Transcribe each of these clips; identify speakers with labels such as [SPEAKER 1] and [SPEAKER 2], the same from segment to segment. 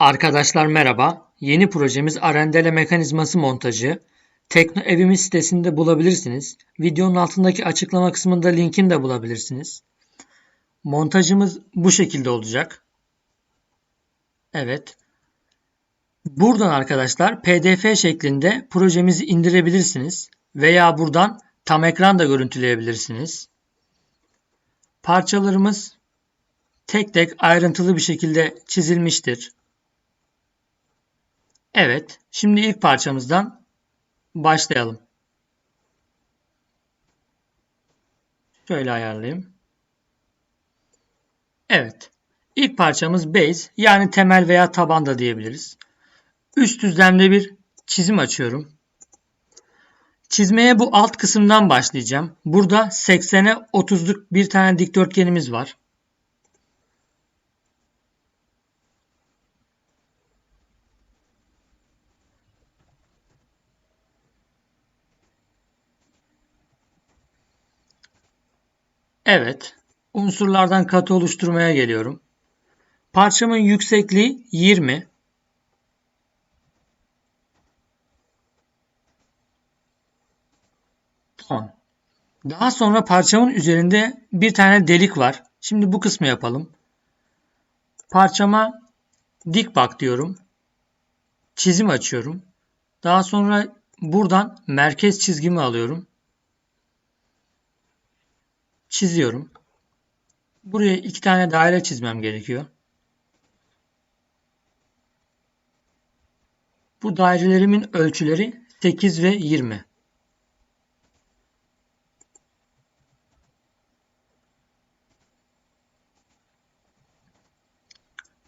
[SPEAKER 1] Arkadaşlar merhaba. Yeni projemiz arendele mekanizması montajı. Tekno Evimiz sitesinde bulabilirsiniz. Videonun altındaki açıklama kısmında linkini de bulabilirsiniz. Montajımız bu şekilde olacak. Evet. Buradan arkadaşlar PDF şeklinde projemizi indirebilirsiniz. Veya buradan tam ekran da görüntüleyebilirsiniz. Parçalarımız tek tek ayrıntılı bir şekilde çizilmiştir. Evet, şimdi ilk parçamızdan başlayalım. Şöyle ayarlayayım. Evet. İlk parçamız base yani temel veya taban da diyebiliriz. Üst düzlemde bir çizim açıyorum. Çizmeye bu alt kısımdan başlayacağım. Burada 80'e 30'luk bir tane dikdörtgenimiz var. Evet. Unsurlardan katı oluşturmaya geliyorum. Parçamın yüksekliği 20. Tamam. Daha sonra parçamın üzerinde bir tane delik var. Şimdi bu kısmı yapalım. Parçama dik bak diyorum. Çizim açıyorum. Daha sonra buradan merkez çizgimi alıyorum. Çiziyorum. Buraya iki tane daire çizmem gerekiyor. Bu dairelerimin ölçüleri 8 ve 20.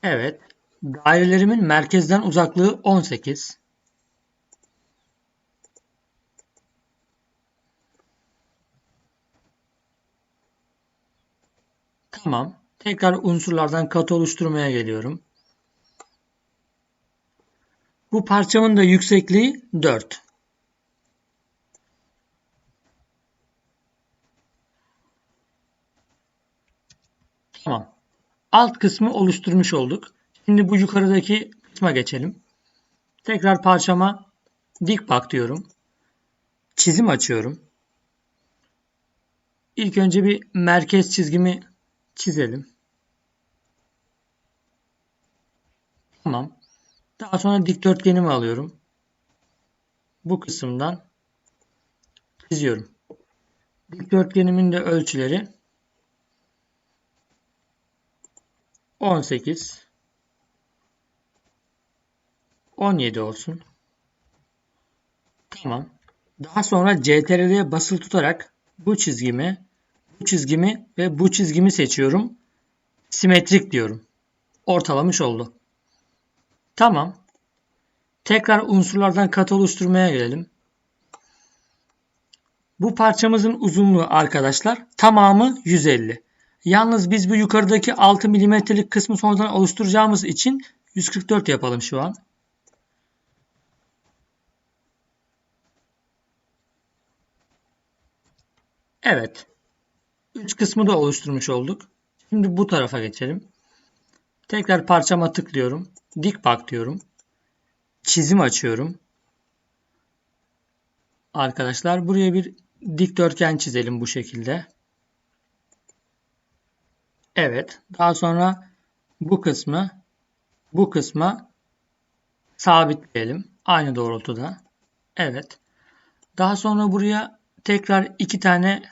[SPEAKER 1] Evet. Dairelerimin merkezden uzaklığı 18. Tamam. Tekrar unsurlardan katı oluşturmaya geliyorum. Bu parçamın da yüksekliği 4. Tamam. Alt kısmı oluşturmuş olduk. Şimdi bu yukarıdaki kısma geçelim. Tekrar parçama dik bak diyorum. Çizim açıyorum. İlk önce bir merkez çizgimi çizelim. Tamam. Daha sonra dikdörtgenimi alıyorum. Bu kısımdan çiziyorum. Dikdörtgenimin de ölçüleri 18 17 olsun. Tamam. Daha sonra CTRL'ye basılı tutarak bu çizgimi, bu çizgimi ve bu çizgimi seçiyorum. Simetrik diyorum. Ortalamış oldu. Tamam. Tekrar unsurlardan kat oluşturmaya gelelim. Bu parçamızın uzunluğu arkadaşlar tamamı 150. Yalnız biz bu yukarıdaki 6 milimetrelik kısmı sonradan oluşturacağımız için 144 yapalım şu an. Evet. 3 kısmı da oluşturmuş olduk. Şimdi bu tarafa geçelim. Tekrar parçama tıklıyorum. Dik bak diyorum. Çizim açıyorum. Arkadaşlar buraya bir dikdörtgen çizelim bu şekilde. Evet. Daha sonra bu kısmı bu kısma sabitleyelim. Aynı doğrultuda. Evet. Daha sonra buraya tekrar iki tane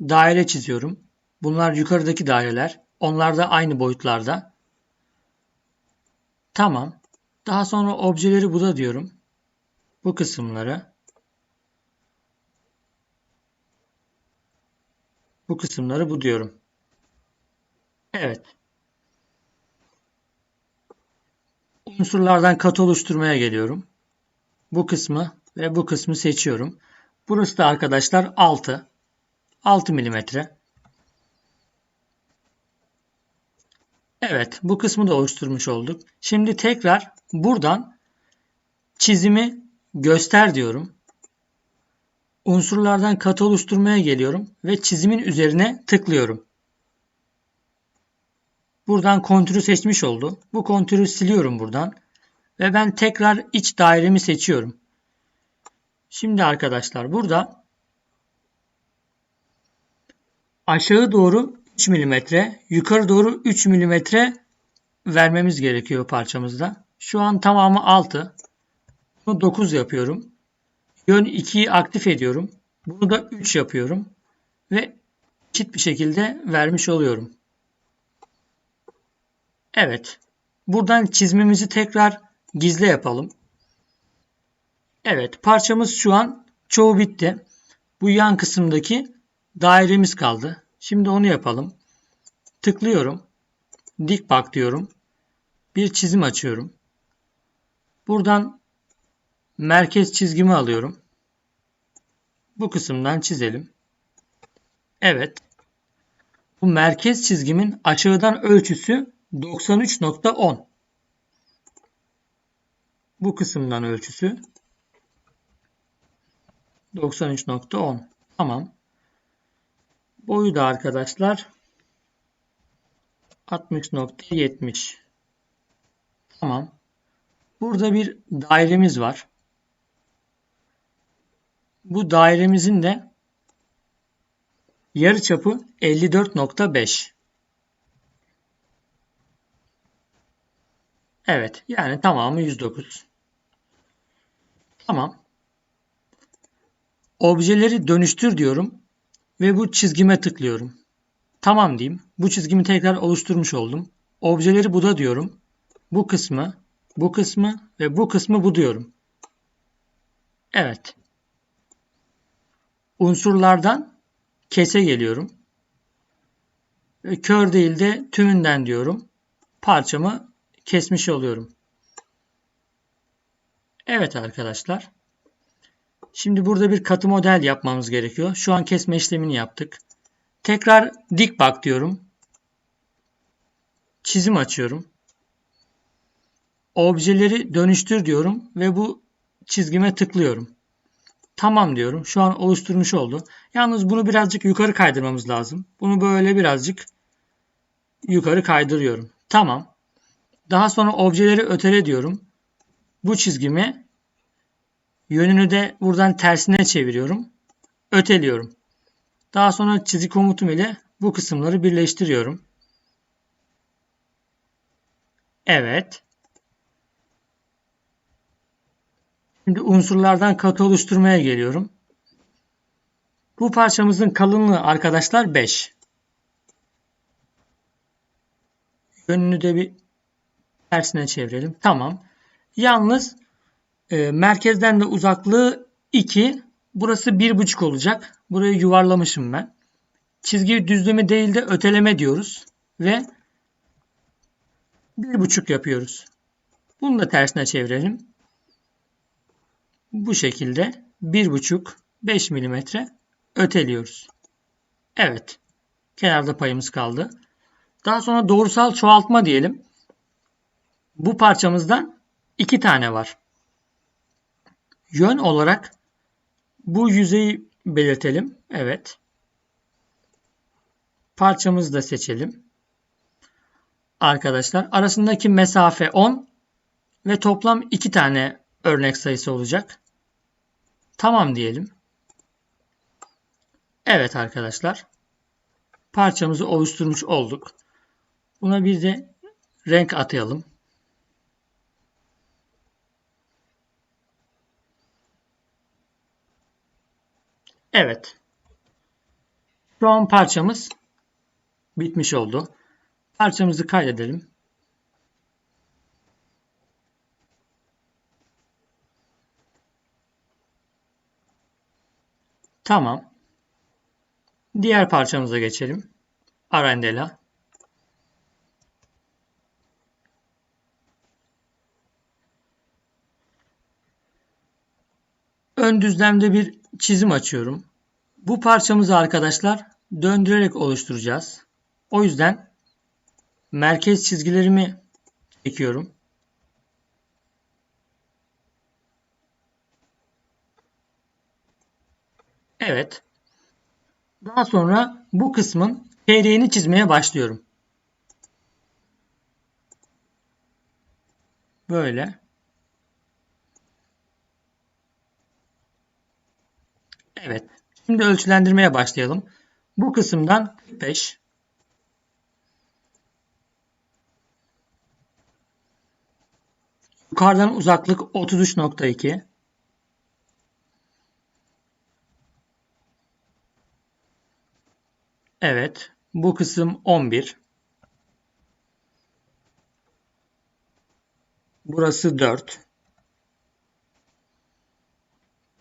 [SPEAKER 1] daire çiziyorum. Bunlar yukarıdaki daireler. Onlar da aynı boyutlarda. Tamam. Daha sonra objeleri bu da diyorum. Bu kısımları. Bu kısımları bu diyorum. Evet. Unsurlardan kat oluşturmaya geliyorum. Bu kısmı ve bu kısmı seçiyorum. Burası da arkadaşlar 6. 6 milimetre. Evet bu kısmı da oluşturmuş olduk. Şimdi tekrar buradan çizimi göster diyorum. Unsurlardan katı oluşturmaya geliyorum ve çizimin üzerine tıklıyorum. Buradan kontürü seçmiş oldu. Bu kontürü siliyorum buradan. Ve ben tekrar iç dairemi seçiyorum. Şimdi arkadaşlar burada aşağı doğru 3 mm, yukarı doğru 3 mm vermemiz gerekiyor parçamızda. Şu an tamamı 6. Bunu 9 yapıyorum. Yön 2'yi aktif ediyorum. Bunu da 3 yapıyorum. Ve eşit bir şekilde vermiş oluyorum. Evet. Buradan çizmemizi tekrar gizle yapalım. Evet. Parçamız şu an çoğu bitti. Bu yan kısımdaki dairemiz kaldı. Şimdi onu yapalım. Tıklıyorum. Dik bak diyorum. Bir çizim açıyorum. Buradan merkez çizgimi alıyorum. Bu kısımdan çizelim. Evet. Bu merkez çizgimin açıdan ölçüsü 93.10. Bu kısımdan ölçüsü 93.10. Tamam. Boyu da arkadaşlar 60.70. Tamam. Burada bir dairemiz var. Bu dairemizin de yarıçapı 54.5. Evet, yani tamamı 109. Tamam. Objeleri dönüştür diyorum ve bu çizgime tıklıyorum. Tamam diyeyim. Bu çizgimi tekrar oluşturmuş oldum. Objeleri buda diyorum. Bu kısmı, bu kısmı ve bu kısmı bu diyorum. Evet. Unsurlardan kese geliyorum. Kör değil de tümünden diyorum. Parçamı kesmiş oluyorum. Evet arkadaşlar. Şimdi burada bir katı model yapmamız gerekiyor. Şu an kesme işlemini yaptık. Tekrar dik bak diyorum. Çizim açıyorum. Objeleri dönüştür diyorum ve bu çizgime tıklıyorum. Tamam diyorum. Şu an oluşturmuş oldu. Yalnız bunu birazcık yukarı kaydırmamız lazım. Bunu böyle birazcık yukarı kaydırıyorum. Tamam. Daha sonra objeleri ötele diyorum. Bu çizgimi yönünü de buradan tersine çeviriyorum. Öteliyorum. Daha sonra çizik komutum ile bu kısımları birleştiriyorum. Evet. Şimdi unsurlardan katı oluşturmaya geliyorum. Bu parçamızın kalınlığı arkadaşlar 5. Yönünü de bir tersine çevirelim. Tamam. Yalnız e, merkezden de uzaklığı 2. Burası 1,5 olacak. Burayı yuvarlamışım ben. Çizgi düzleme değil de öteleme diyoruz. Ve 1,5 yapıyoruz. Bunu da tersine çevirelim. Bu şekilde 1,5 5 mm öteliyoruz. Evet. Kenarda payımız kaldı. Daha sonra doğrusal çoğaltma diyelim. Bu parçamızdan iki tane var. Yön olarak bu yüzeyi belirtelim. Evet. Parçamızı da seçelim. Arkadaşlar arasındaki mesafe 10 ve toplam 2 tane örnek sayısı olacak. Tamam diyelim. Evet arkadaşlar. Parçamızı oluşturmuş olduk. Buna bir de renk atayalım. Evet. An parçamız bitmiş oldu. Parçamızı kaydedelim. Tamam. Diğer parçamıza geçelim. Arandela. Ön düzlemde bir çizim açıyorum. Bu parçamızı arkadaşlar döndürerek oluşturacağız. O yüzden merkez çizgilerimi çekiyorum. Evet. Daha sonra bu kısmın çeyreğini çizmeye başlıyorum. Böyle. Evet. Şimdi ölçülendirmeye başlayalım. Bu kısımdan 45 Yukarıdan uzaklık 33.2 Evet. Bu kısım 11 Burası 4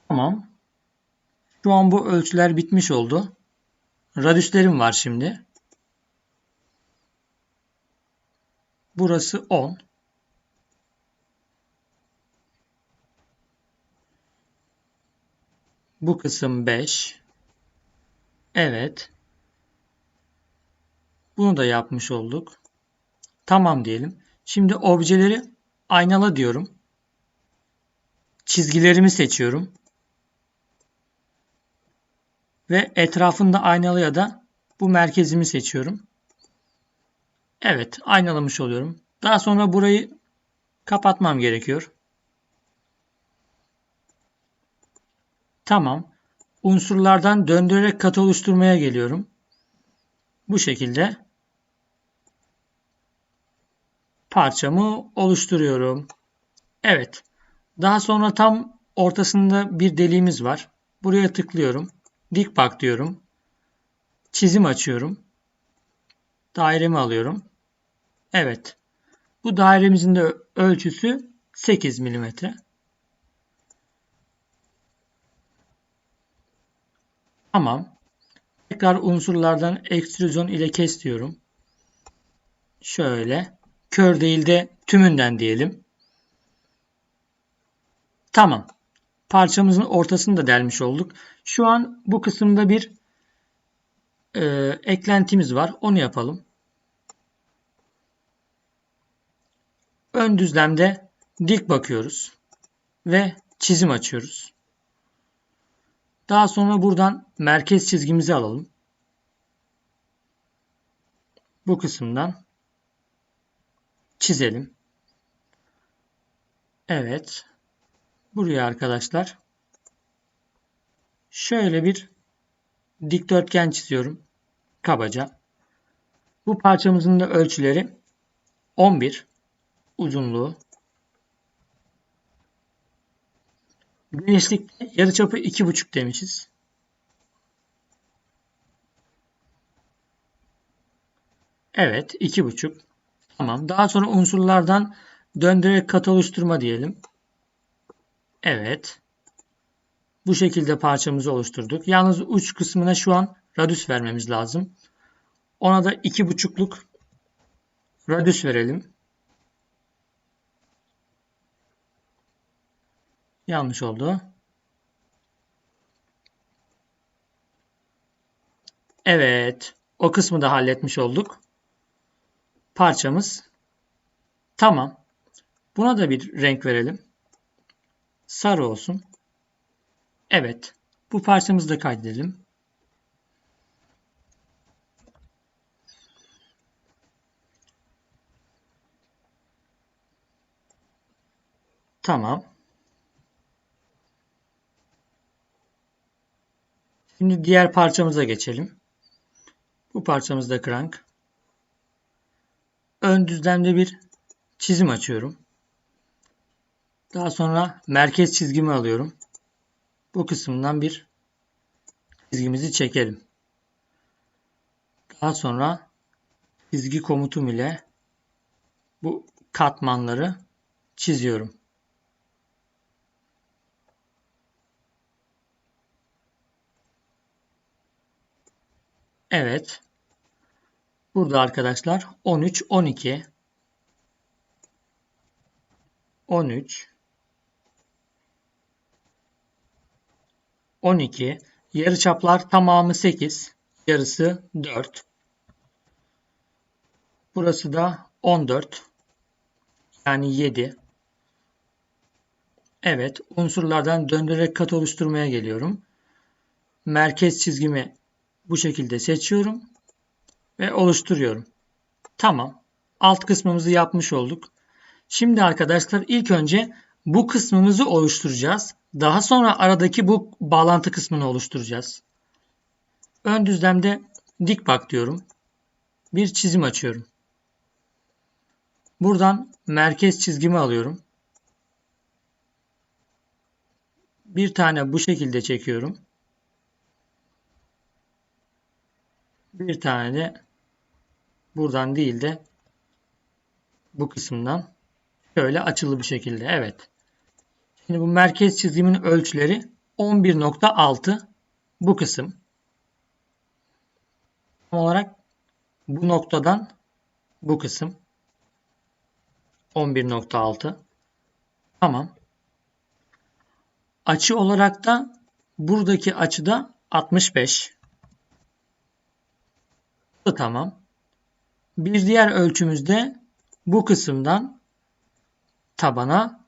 [SPEAKER 1] Tamam. Şu an bu ölçüler bitmiş oldu. Radüslerim var şimdi. Burası 10. Bu kısım 5. Evet. Bunu da yapmış olduk. Tamam diyelim. Şimdi objeleri aynala diyorum. Çizgilerimi seçiyorum. Ve etrafında aynalıya da bu merkezimi seçiyorum. Evet aynalamış oluyorum. Daha sonra burayı kapatmam gerekiyor. Tamam. Unsurlardan döndürerek kat oluşturmaya geliyorum. Bu şekilde parçamı oluşturuyorum. Evet. Daha sonra tam ortasında bir deliğimiz var. Buraya tıklıyorum. Dik bak diyorum. Çizim açıyorum. Dairemi alıyorum. Evet. Bu dairemizin de ölçüsü 8 mm. Tamam. Tekrar unsurlardan ekstrüzyon ile kes diyorum. Şöyle. Kör değil de tümünden diyelim. Tamam. Parçamızın ortasını da delmiş olduk. Şu an bu kısımda bir e, eklentimiz var. Onu yapalım. Ön düzlemde dik bakıyoruz ve çizim açıyoruz. Daha sonra buradan merkez çizgimizi alalım. Bu kısımdan çizelim. Evet. Buraya arkadaşlar şöyle bir dikdörtgen çiziyorum. Kabaca. Bu parçamızın da ölçüleri 11 uzunluğu Genişlikte yarıçapı 2,5 demişiz. Evet 2,5. Tamam. Daha sonra unsurlardan döndürerek kat oluşturma diyelim. Evet. Bu şekilde parçamızı oluşturduk. Yalnız uç kısmına şu an radüs vermemiz lazım. Ona da 2,5'luk radüs verelim. Yanlış oldu. Evet. O kısmı da halletmiş olduk. Parçamız tamam. Buna da bir renk verelim. Sarı olsun. Evet. Bu parçamızı da kaydedelim. Tamam. Şimdi diğer parçamıza geçelim. Bu parçamız da crank. Ön düzlemde bir çizim açıyorum. Daha sonra merkez çizgimi alıyorum. Bu kısımdan bir çizgimizi çekelim. Daha sonra çizgi komutum ile bu katmanları çiziyorum. Evet. Burada arkadaşlar 13, 12, 13, 12, yarıçaplar tamamı 8, yarısı 4. Burası da 14, yani 7. Evet, unsurlardan döndürerek kat oluşturmaya geliyorum. Merkez çizgimi bu şekilde seçiyorum ve oluşturuyorum. Tamam. Alt kısmımızı yapmış olduk. Şimdi arkadaşlar ilk önce bu kısmımızı oluşturacağız. Daha sonra aradaki bu bağlantı kısmını oluşturacağız. Ön düzlemde dik bak diyorum. Bir çizim açıyorum. Buradan merkez çizgimi alıyorum. Bir tane bu şekilde çekiyorum. Bir tane de buradan değil de bu kısımdan şöyle açılı bir şekilde. Evet. Şimdi bu merkez çizgimin ölçüleri 11.6 bu kısım. Tam olarak bu noktadan bu kısım 11.6 tamam. Açı olarak da buradaki açıda 65 bu da tamam. Bir diğer ölçümüzde bu kısımdan tabana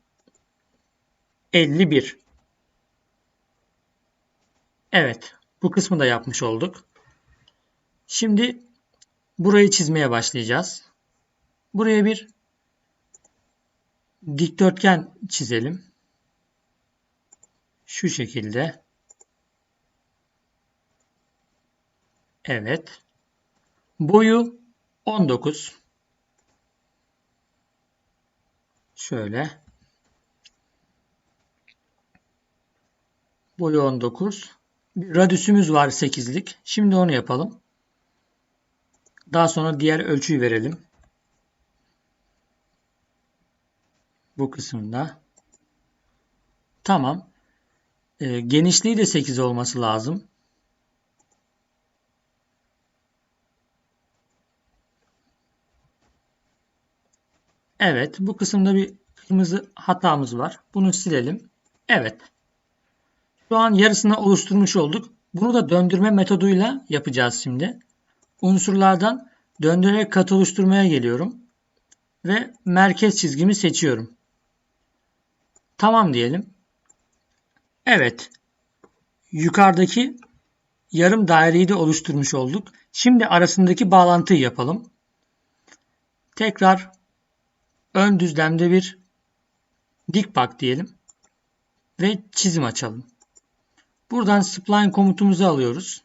[SPEAKER 1] 51. Evet. Bu kısmı da yapmış olduk. Şimdi burayı çizmeye başlayacağız. Buraya bir dikdörtgen çizelim. Şu şekilde. Evet. Boyu 19. Şöyle. Boyu 19. Bir radüsümüz var 8'lik. Şimdi onu yapalım. Daha sonra diğer ölçüyü verelim. Bu kısımda. Tamam. E, genişliği de 8 olması lazım. Evet. Bu kısımda bir kırmızı hatamız var. Bunu silelim. Evet. Şu an yarısını oluşturmuş olduk. Bunu da döndürme metoduyla yapacağız şimdi. Unsurlardan döndürerek kat oluşturmaya geliyorum. Ve merkez çizgimi seçiyorum. Tamam diyelim. Evet. Yukarıdaki yarım daireyi de oluşturmuş olduk. Şimdi arasındaki bağlantıyı yapalım. Tekrar ön düzlemde bir dik bak diyelim ve çizim açalım. Buradan spline komutumuzu alıyoruz.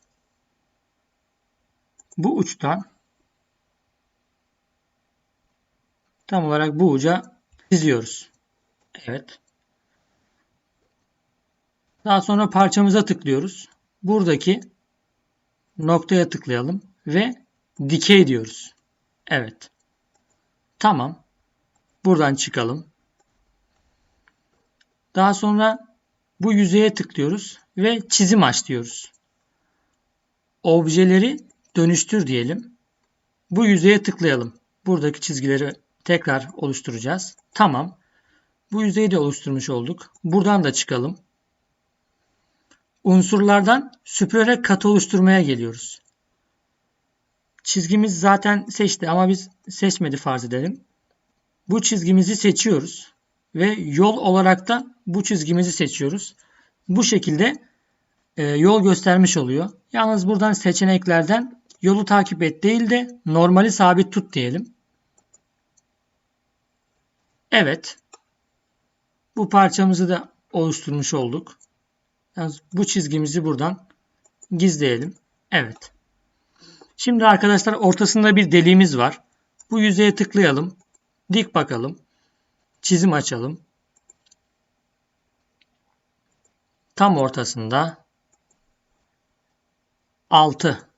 [SPEAKER 1] Bu uçtan tam olarak bu uca çiziyoruz. Evet. Daha sonra parçamıza tıklıyoruz. Buradaki noktaya tıklayalım ve dikey diyoruz. Evet. Tamam. Buradan çıkalım. Daha sonra bu yüzeye tıklıyoruz ve çizim aç diyoruz. Objeleri dönüştür diyelim. Bu yüzeye tıklayalım. Buradaki çizgileri tekrar oluşturacağız. Tamam. Bu yüzeyi de oluşturmuş olduk. Buradan da çıkalım. Unsurlardan süpürerek kat oluşturmaya geliyoruz. Çizgimiz zaten seçti ama biz seçmedi farz edelim. Bu çizgimizi seçiyoruz ve yol olarak da bu çizgimizi seçiyoruz. Bu şekilde e, yol göstermiş oluyor. Yalnız buradan seçeneklerden yolu takip et değil de normali sabit tut diyelim. Evet. Bu parçamızı da oluşturmuş olduk. Yalnız bu çizgimizi buradan gizleyelim. Evet. Şimdi arkadaşlar ortasında bir deliğimiz var. Bu yüzeye tıklayalım. Dik bakalım. Çizim açalım. Tam ortasında 6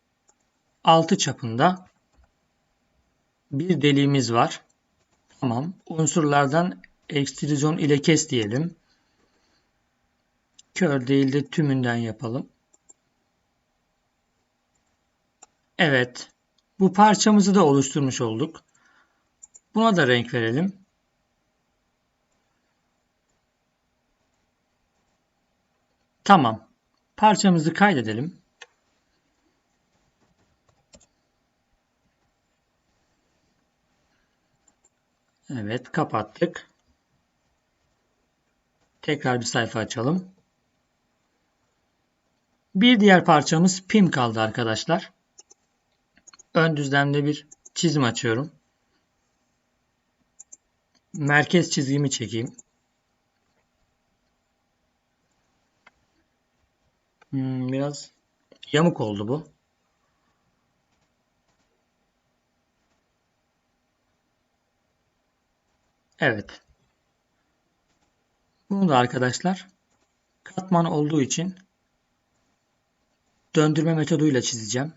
[SPEAKER 1] 6 çapında bir deliğimiz var. Tamam. Unsurlardan ekstrüzyon ile kes diyelim. Kör değil de tümünden yapalım. Evet. Bu parçamızı da oluşturmuş olduk. Buna da renk verelim. Tamam. Parçamızı kaydedelim. Evet kapattık. Tekrar bir sayfa açalım. Bir diğer parçamız pim kaldı arkadaşlar. Ön düzlemde bir çizim açıyorum. Merkez çizgimi çekeyim. Hmm, biraz yamuk oldu bu. Evet. Bunu da arkadaşlar katman olduğu için döndürme metoduyla çizeceğim.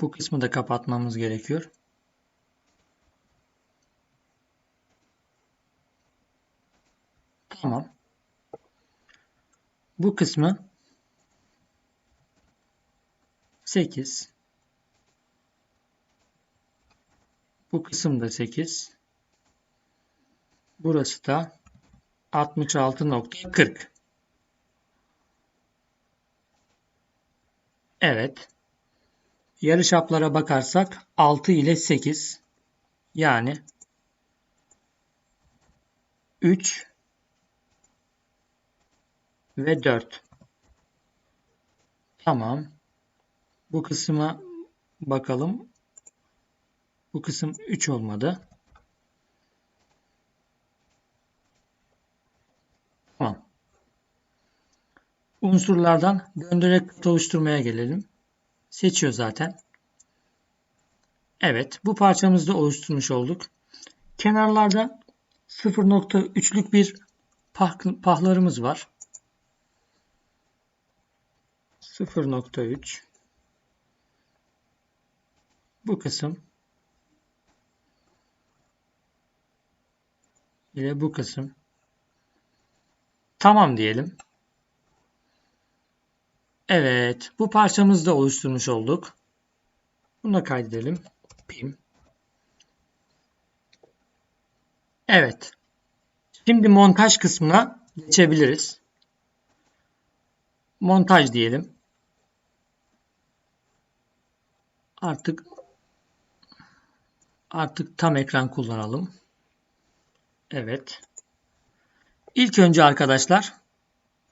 [SPEAKER 1] Bu kısmı da kapatmamız gerekiyor. Tamam. Bu kısmı 8 Bu kısım da 8 Burası da 66.40 Evet. Yarıçaplara bakarsak 6 ile 8 yani 3 ve 4. Tamam. Bu kısma bakalım. Bu kısım 3 olmadı. Tamam. Unsurlardan döndürerek kat oluşturmaya gelelim. Seçiyor zaten. Evet. Bu parçamızı da oluşturmuş olduk. Kenarlarda 0.3'lük bir pah pahlarımız var. 0.3 bu kısım ile bu kısım tamam diyelim. Evet, bu parçamızı da oluşturmuş olduk. Bunu da kaydedelim. Pim. Evet. Şimdi montaj kısmına geçebiliriz. Montaj diyelim. Artık artık tam ekran kullanalım. Evet. İlk önce arkadaşlar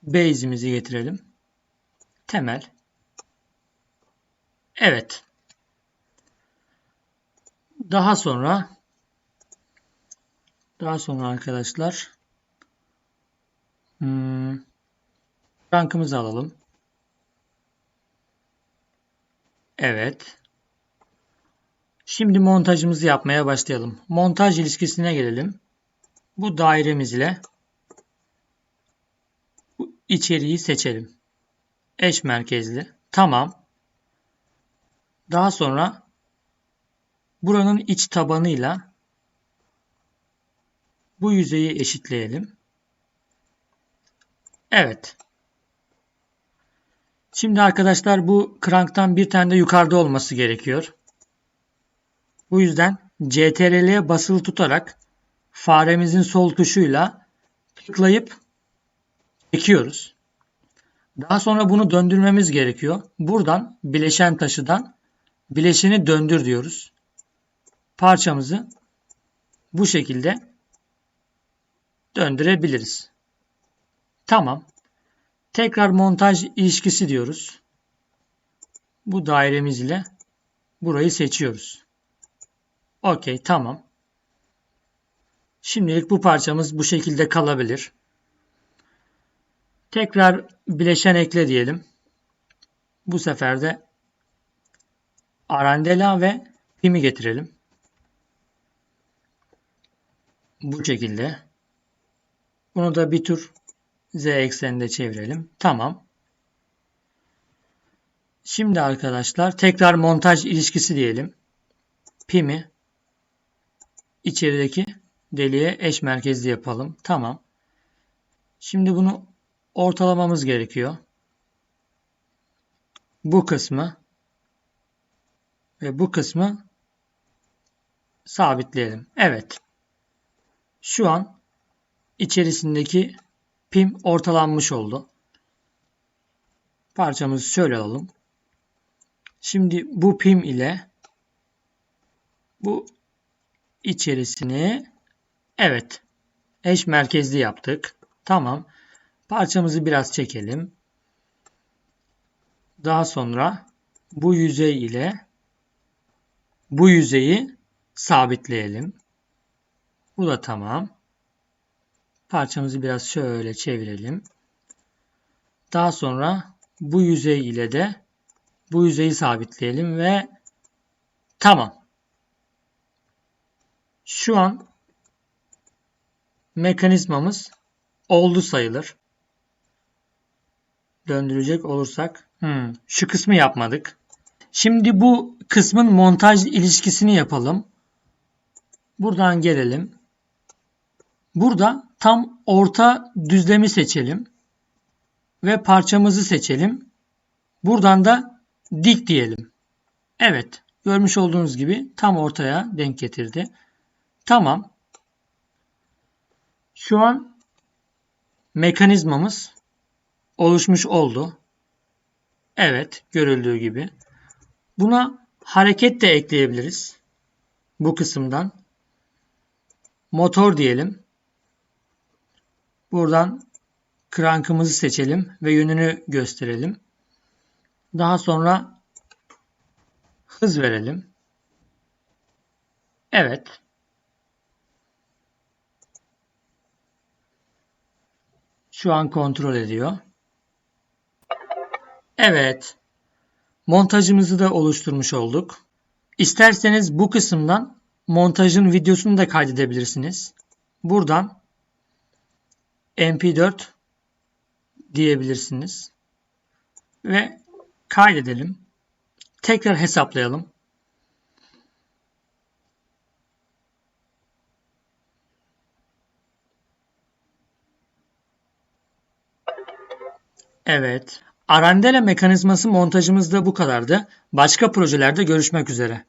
[SPEAKER 1] base'imizi getirelim. Temel. Evet. Daha sonra daha sonra arkadaşlar hmm, rankımızı alalım. Evet. Şimdi montajımızı yapmaya başlayalım. Montaj ilişkisine gelelim. Bu dairemiz ile bu içeriği seçelim. Eş merkezli. Tamam. Daha sonra buranın iç tabanıyla bu yüzeyi eşitleyelim. Evet. Şimdi arkadaşlar bu kranktan bir tane de yukarıda olması gerekiyor. Bu yüzden CTRL'ye basılı tutarak faremizin sol tuşuyla tıklayıp çekiyoruz. Daha sonra bunu döndürmemiz gerekiyor. Buradan bileşen taşıdan bileşeni döndür diyoruz. Parçamızı bu şekilde döndürebiliriz. Tamam. Tekrar montaj ilişkisi diyoruz. Bu dairemiz ile burayı seçiyoruz. Okey tamam. Şimdilik bu parçamız bu şekilde kalabilir. Tekrar bileşen ekle diyelim. Bu sefer de arandela ve pimi getirelim. Bu şekilde. Bunu da bir tur z ekseninde çevirelim. Tamam. Şimdi arkadaşlar tekrar montaj ilişkisi diyelim. Pimi içerideki deliğe eş merkezli yapalım. Tamam. Şimdi bunu ortalamamız gerekiyor. Bu kısmı ve bu kısmı sabitleyelim. Evet. Şu an içerisindeki pim ortalanmış oldu. Parçamızı şöyle alalım. Şimdi bu pim ile bu içerisini evet eş merkezli yaptık. Tamam. Parçamızı biraz çekelim. Daha sonra bu yüzey ile bu yüzeyi sabitleyelim. Bu da tamam. Parçamızı biraz şöyle çevirelim. Daha sonra bu yüzey ile de bu yüzeyi sabitleyelim ve tamam. Şu an mekanizmamız oldu sayılır. Döndürecek olursak hmm, şu kısmı yapmadık. Şimdi bu kısmın montaj ilişkisini yapalım. Buradan gelelim. Burada tam orta düzlemi seçelim. Ve parçamızı seçelim. Buradan da dik diyelim. Evet. Görmüş olduğunuz gibi tam ortaya denk getirdi. Tamam. Şu an mekanizmamız oluşmuş oldu. Evet. Görüldüğü gibi. Buna hareket de ekleyebiliriz. Bu kısımdan. Motor diyelim. Buradan krankımızı seçelim ve yönünü gösterelim. Daha sonra hız verelim. Evet. Şu an kontrol ediyor. Evet. Montajımızı da oluşturmuş olduk. İsterseniz bu kısımdan montajın videosunu da kaydedebilirsiniz. Buradan mp4 diyebilirsiniz. Ve kaydedelim. Tekrar hesaplayalım. Evet. Arandele mekanizması montajımız da bu kadardı. Başka projelerde görüşmek üzere.